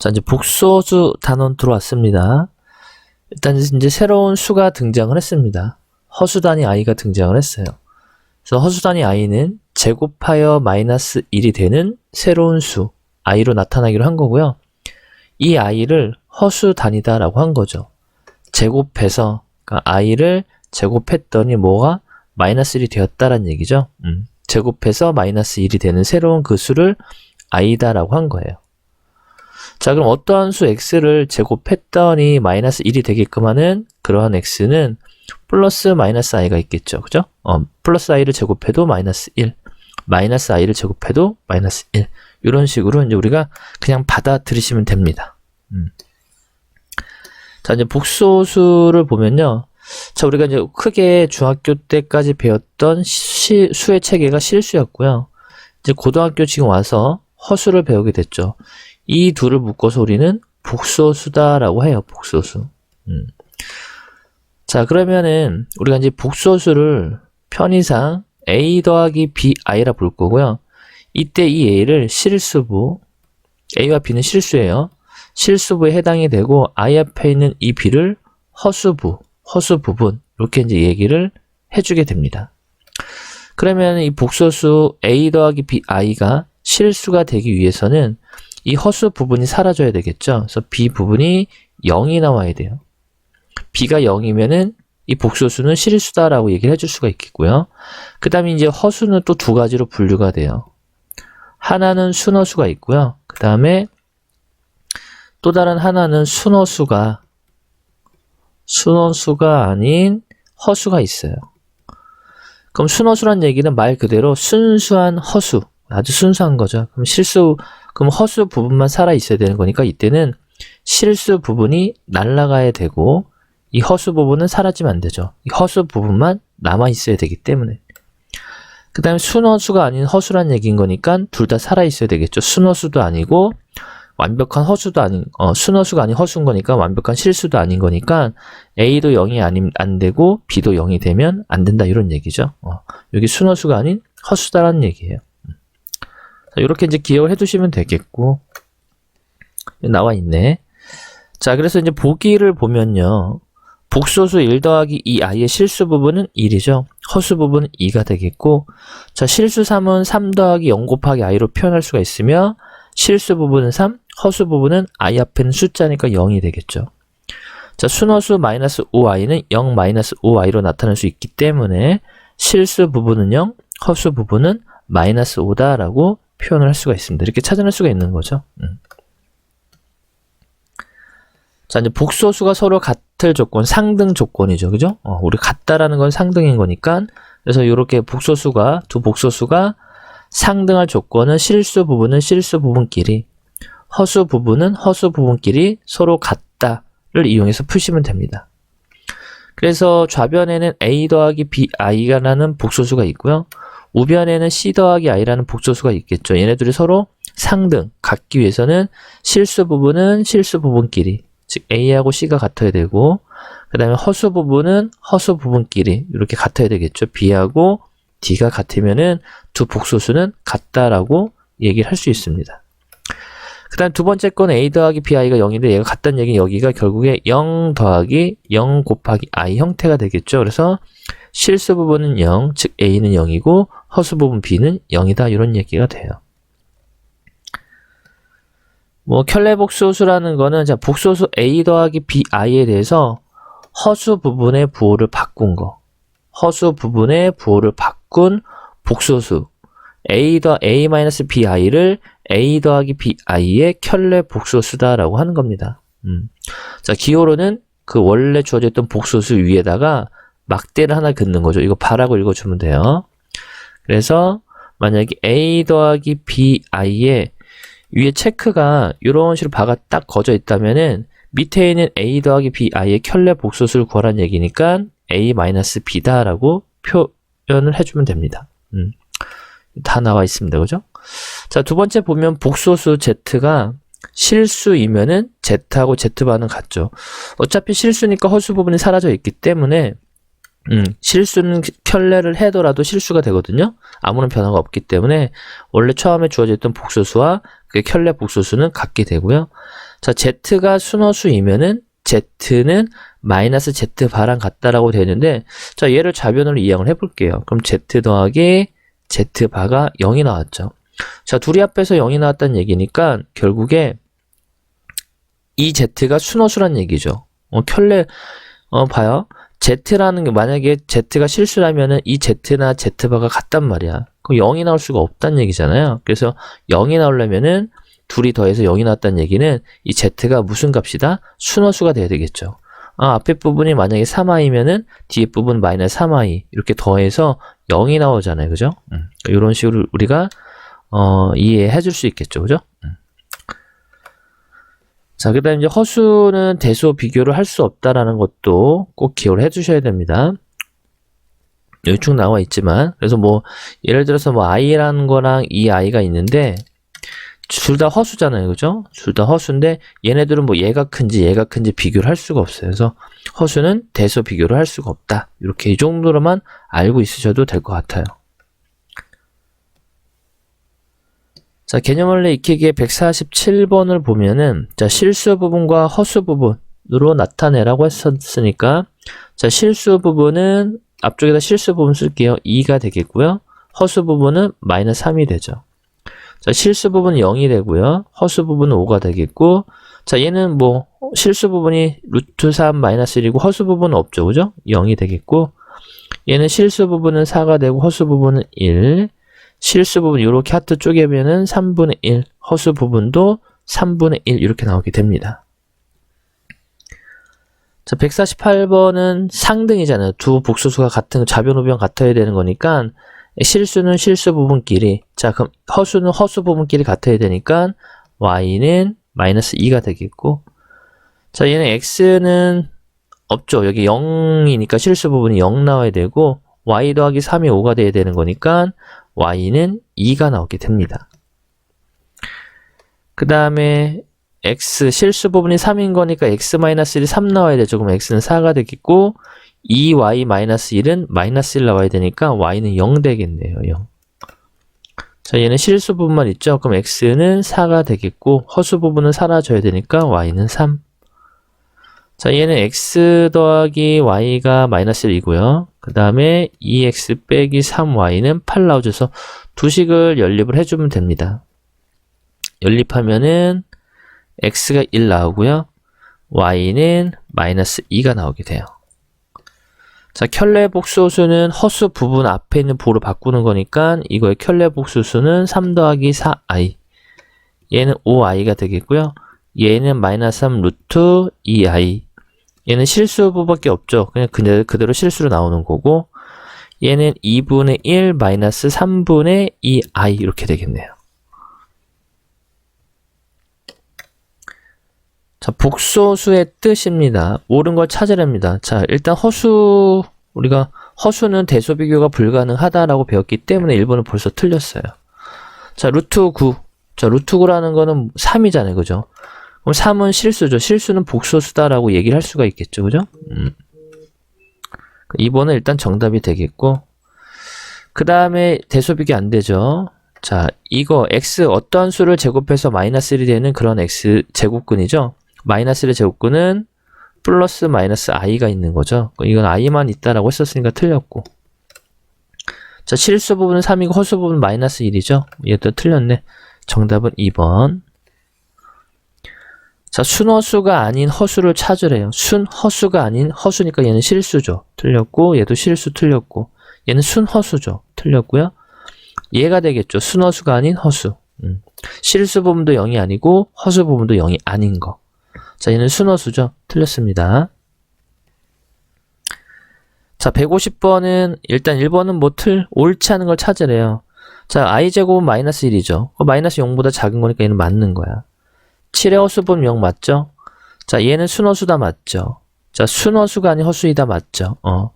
자, 이제 복소수 단원 들어왔습니다. 일단 이제 새로운 수가 등장을 했습니다. 허수 단위 i가 등장을 했어요. 그래서 허수 단위 i는 제곱하여 마이너스 1이 되는 새로운 수 i로 나타나기로 한 거고요. 이 i를 허수 단위다 라고 한 거죠. 제곱해서 그러니까 i를 제곱했더니 뭐가 마이너스 1이 되었다라는 얘기죠. 음, 제곱해서 마이너스 1이 되는 새로운 그 수를 i다라고 한 거예요. 자, 그럼 어떠한 수 x를 제곱했더니 마이너스 1이 되게끔 하는 그러한 x는 플러스 마이너스 i가 있겠죠. 그죠? 어, 플러스 i를 제곱해도 마이너스 1, 마이너스 i를 제곱해도 마이너스 1. 이런 식으로 이제 우리가 그냥 받아들이시면 됩니다. 음. 자, 이제 복소수를 보면요. 자, 우리가 이제 크게 중학교 때까지 배웠던 시, 수의 체계가 실수였고요. 이제 고등학교 지금 와서 허수를 배우게 됐죠. 이 둘을 묶어서 우리는 복소수다라고 해요. 복소수. 음. 자, 그러면은 우리가 이제 복소수를 편의상 a 더하기 bi라 볼 거고요. 이때 이 a를 실수부, a와 b는 실수예요. 실수부에 해당이 되고 i 앞에 있는 이 b를 허수부, 허수 부분 이렇게 이제 얘기를 해주게 됩니다. 그러면 이 복소수 a 더하기 bi가 실수가 되기 위해서는 이 허수 부분이 사라져야 되겠죠. 그래서 b 부분이 0이 나와야 돼요. b가 0이면은 이 복소수는 실수다라고 얘기를 해줄 수가 있겠고요. 그 다음에 이제 허수는 또 두 가지로 분류가 돼요. 하나는 순허수가 있고요. 그 다음에 또 다른 하나는 순허수가 순허수가 아닌 허수가 있어요. 그럼 순허수란 얘기는 말 그대로 순수한 허수, 아주 순수한 거죠. 그럼 실수, 그럼 허수 부분만 살아 있어야 되는 거니까 이때는 실수 부분이 날아가야 되고 이 허수 부분은 사라지면 안 되죠. 이 허수 부분만 남아 있어야 되기 때문에. 그 다음에 순허수가 아닌 허수란 얘기인 거니까 둘 다 살아 있어야 되겠죠. 순허수도 아니고 완벽한 허수도 아닌 어, 순허수가 아닌 허수인 거니까 완벽한 실수도 아닌 거니까 A도 0이 아님 안 되고 B도 0이 되면 안 된다 이런 얘기죠. 어, 여기 순허수가 아닌 허수다라는 얘기예요. 자, 이렇게 이제 기억을 해두시면 되겠고 나와 있네. 자, 그래서 이제 보기를 보면요. 복소수 1 더하기 2 i의 실수 부분은 1이죠. 허수 부분은 2가 되겠고, 자, 실수 3은 3 더하기 0 곱하기 i로 표현할 수가 있으며, 실수 부분은 3, 허수 부분은 i 앞에는 숫자니까 0이 되겠죠. 자, 순허수 마이너스 5i는 0 마이너스 5i로 나타날 수 있기 때문에, 실수 부분은 0, 허수 부분은 마이너스 5다라고 표현을 할 수가 있습니다. 이렇게 찾아낼 수가 있는 거죠. 음. 자, 이제 복소수가 서로 같을 조건, 상등 조건이죠. 그죠? 어, 우리 같다라는 건 상등인 거니까. 그래서 이렇게 복소수가, 두 복소수가 상등할 조건은 실수 부분은 실수 부분끼리, 허수 부분은 허수 부분끼리 서로 같다를 이용해서 푸시면 됩니다. 그래서 좌변에는 a 더하기 bi라는 복소수가 있고요. 우변에는 c 더하기 i라는 복소수가 있겠죠. 얘네들이 서로 상등, 같기 위해서는 실수 부분은 실수 부분끼리, 즉 A하고 C가 같아야 되고 그 다음에 허수 부분은 허수 부분끼리 이렇게 같아야 되겠죠. B하고 D가 같으면은 두 복소수는 같다라고 얘기를 할 수 있습니다. 그 다음 두 번째 건 A 더하기 BI가 0인데 얘가 같다는 얘기는 여기가 결국에 0 더하기 0 곱하기 I 형태가 되겠죠. 그래서 실수 부분은 0, 즉 A는 0이고 허수 부분 B는 0이다 이런 얘기가 돼요. 뭐 켤레 복소수라는 거는 자 복소수 a 더하기 bi에 대해서 허수 부분의 부호를 바꾼 거. 허수 부분의 부호를 바꾼 복소수 a 더 a 마이너스 bi를 a 더하기 bi의 켤레 복소수다라고 하는 겁니다. 음. 자 기호로는 그 원래 주어져 있던 복소수 위에다가 막대를 하나 긋는 거죠. 이거 바라고 읽어주면 돼요. 그래서 만약에 a 더하기 bi의 위에 체크가 이런 식으로 바가 딱 거져 있다면은 밑에 있는 a 더하기 bi의 켤레 복소수를 구하라는 얘기니까 a 마이너스 b다라고 표현을 해주면 됩니다. 음. 다 나와 있습니다. 그죠? 자, 두 번째 보면 복소수 z가 실수이면은 z하고 z반은 같죠. 어차피 실수니까 허수 부분이 사라져 있기 때문에 음, 실수는 켤레를 해더라도 실수가 되거든요. 아무런 변화가 없기 때문에 원래 처음에 주어져 있던 복소수와 그 켤레 복소수는 같게 되고요. 자, z가 순허수이면은 z는 마이너스 z 바랑 같다라고 되는데 자, 얘를 좌변으로 이항을 해볼게요. 그럼 z 더하기 z 바가 0이 나왔죠. 자, 둘이 앞에서 0이 나왔다는 얘기니까 결국에 이 z가 순허수란 얘기죠. 어, 켤레, 어, 봐요. Z라는 게 만약에 z가 실수라면은 이 z나 z바가 같단 말이야. 그럼 0이 나올 수가 없다는 얘기잖아요. 그래서 0이 나오려면은 둘이 더해서 0이 나왔다는 얘기는 이 z가 무슨 값이다? 순허수가 돼야 되겠죠. 아, 앞에 부분이 만약에 3i면은 뒤에 부분 마이너스 3i 이렇게 더해서 0이 나오잖아요. 그죠? 음, 이런 식으로 우리가 어, 이해해 줄 수 있겠죠. 그죠? 음. 자, 그 다음에 허수는 대소 비교를 할 수 없다라는 것도 꼭 기억을 해 주셔야 됩니다. 여기 쭉 나와 있지만, 그래서 뭐, 예를 들어서 뭐, i라는 거랑 이 i가 있는데, 둘 다 허수잖아요. 그죠? 둘 다 허수인데, 얘네들은 뭐, 얘가 큰지 얘가 큰지 비교를 할 수가 없어요. 그래서, 허수는 대소 비교를 할 수가 없다. 이렇게 이 정도로만 알고 있으셔도 될 것 같아요. 자, 개념원래 익히기의 147번을 보면은, 자, 실수 부분과 허수 부분으로 나타내라고 했었으니까, 자, 실수 부분은, 앞쪽에다 실수 부분 쓸게요. 2가 되겠고요. 허수 부분은 마이너스 3이 되죠. 자, 실수 부분은 0이 되고요. 허수 부분은 5가 되겠고, 자, 얘는 뭐, 실수 부분이 루트 3 마이너스 1이고, 허수 부분은 없죠. 그죠? 0이 되겠고, 얘는 실수 부분은 4가 되고, 허수 부분은 1, 실수 부분 이렇게 하트 쪼개면은 3분의 1, 허수 부분도 3분의 1 이렇게 나오게 됩니다. 자, 148번은 상등이잖아요. 두 복수수가 같은 좌변 우변 같아야 되는 거니까 실수는 실수 부분끼리 자, 그럼 허수는 허수 부분끼리 같아야 되니까 y는 마이너스 2가 되겠고 자, 얘는 x는 없죠. 여기 0이니까 실수 부분이 0 나와야 되고 y 더하기 3이 5가 돼야 되는 거니까 y는 2가 나오게 됩니다. 그 다음에 x 실수 부분이 3인 거니까 x-1이 3 나와야 되죠. 그럼 x는 4가 되겠고 2y-1은 마이너스 1 나와야 되니까 y는 0 되겠네요. 0. 자, 얘는 실수 부분만 있죠. 그럼 x는 4가 되겠고 허수 부분은 사라져야 되니까 y는 3. 자, 얘는 x 더하기 y가 마이너스 1이고요. 그 다음에 2x 빼기 3y는 8 나오줘서 두 식을 연립을 해주면 됩니다. 연립하면은 x가 1 나오고요. y는 마이너스 2가 나오게 돼요. 자, 켤레 복수수는 허수 부분 앞에 있는 보로 바꾸는 거니까 이거의 켤레 복수수는 3 더하기 4i 얘는 5i가 되겠고요. 얘는 마이너스 3 루트 2i 얘는 실수부밖에 없죠. 그냥 그냥 그대로 실수로 나오는 거고 얘는 2분의 1 마이너스 3분의 2i 이렇게 되겠네요. 자, 복소수의 뜻입니다. 옳은 걸 찾으랍니다. 자, 일단 허수 우리가 허수는 대소 비교가 불가능하다라고 배웠기 때문에 1번은 벌써 틀렸어요. 자, 루트 9. 자, 루트 9라는 거는 3이잖아요. 그죠? 그럼 3은 실수죠. 실수는 복소수다라고 얘기를 할 수가 있겠죠. 그죠? 음. 2번은 일단 정답이 되겠고 그 다음에 대소비기 안 되죠. 자, 이거 x 어떤 수를 제곱해서 마이너스 1이 되는 그런 x 제곱근이죠. 마이너스 1의 제곱근은 플러스 마이너스 i가 있는 거죠. 이건 i만 있다라고 했었으니까 틀렸고 자, 실수 부분은 3이고 허수 부분은 마이너스 1이죠. 얘도 틀렸네. 정답은 2번. 자, 순허수가 아닌 허수를 찾으래요. 순허수가 아닌 허수니까 얘는 실수죠. 틀렸고, 얘도 실수 틀렸고, 얘는 순허수죠. 틀렸고요. 얘가 되겠죠. 순허수가 아닌 허수. 음. 실수 부분도 0이 아니고, 허수 부분도 0이 아닌 거. 자, 얘는 순허수죠. 틀렸습니다. 자, 150번은, 일단 1번은 뭐 틀, 옳지 않은 걸 찾으래요. 자, i제곱은 마이너스 1이죠. 마이너스 0보다 작은 거니까 얘는 맞는 거야. 7의 허수분 0 맞죠? 자, 얘는 순허수다 맞죠? 자, 순허수가 아닌 허수이다 맞죠? 어.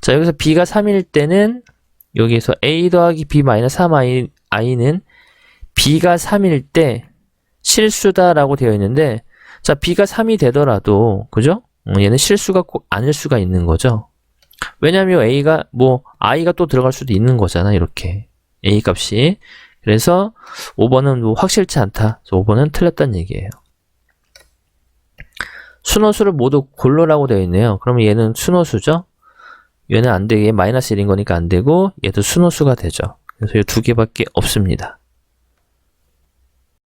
자, 여기서 b가 3일 때는 여기서 a 더하기 b 마이너스 3i, i는 b가 3일 때 실수다라고 되어 있는데 자, b가 3이 되더라도 그죠? 어, 얘는 실수가 꼭 아닐 수가 있는 거죠. 왜냐면 a가 뭐 i가 또 들어갈 수도 있는 거잖아. 이렇게 a 값이 그래서 5번은 뭐 확실치 않다. 5번은 틀렸다는 얘기예요. 순호수를 모두 골로라고 되어 있네요. 그러면 얘는 순호수죠? 얘는 안 되게 마이너스 1인 거니까 안 되고 얘도 순호수가 되죠. 그래서 이 두 개밖에 없습니다.